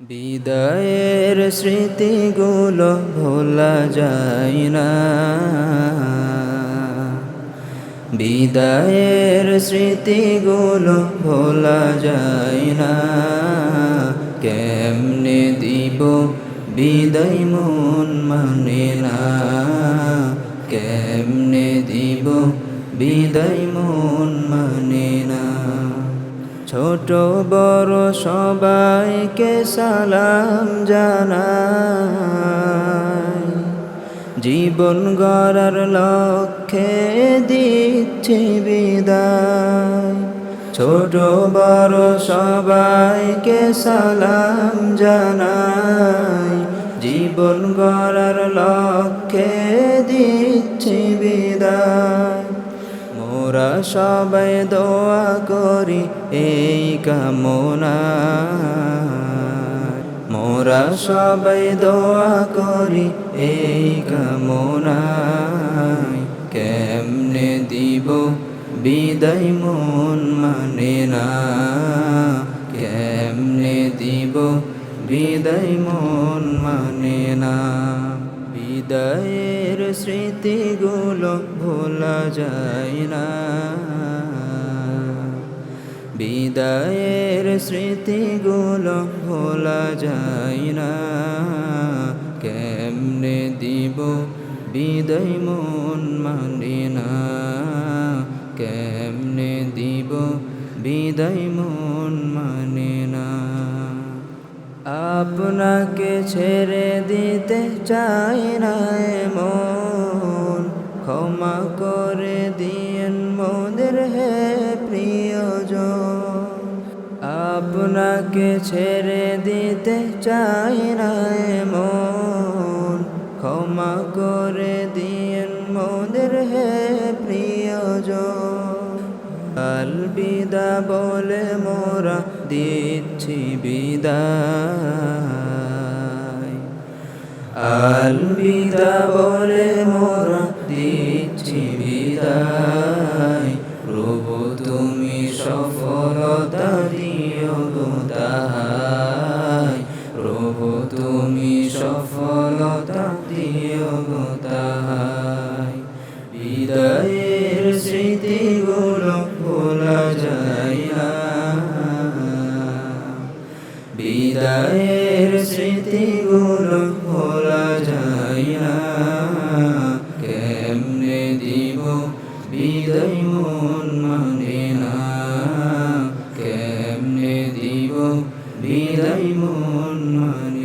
বিদায়ের স্মৃতিগুলো ভোলা যায় না। বিদায়ের স্মৃতিগুলো ভোলা যায় না। কেমনে দিব বিদায় মন মানে না। কেমনে দিব বিদায় মন মানে না। ছোট বড় সবাইকে সালাম জানাই। জীবন গড়ার লক্ষ্যে দিচ্ছি বিদায়। ছোট বড় সবাইকে সালাম জানাই। জীবন গড়ার লক্ষ্যে দিচ্ছি বিদায়। মোরা সবাই দোয়া করি, এই কামনা। মোরা সবাই দোয়া করি, এই কামনা। কেমনে দিব বিদায় মন মানে না। কেমনে দিব বিদায় মন মানে না। বিদায়ের স্মৃতিগুলো ভোলা যায় না। বিদায়ের স্মৃতিগুলো ভোলা যায় না। কেমনে দিব বিদায় মন মানে না। কেমনে দিব বিদায় মানে আপনাকে ছেড়ে দিতে চাই না মন ক্ষমা করে দিয়েন মোদের হে প্রিয়জন। আপনাকে ছেড়ে দিতে চাই না আলবিদা বলে মোরা দিচ্ছি বিদায়। আলবিদা বলে মোরা দিচ্ছি বিদায়। প্রভু, তুমি সফলতা দিও গো তাহাই। প্রভু, তুমি সফলতা দিও গো বিদায়ের স্মৃতিগুলো ভোলা যায় না কেমনে দিব বিদায় মন মানে না? কেমনে দিব বিদায় মন মানে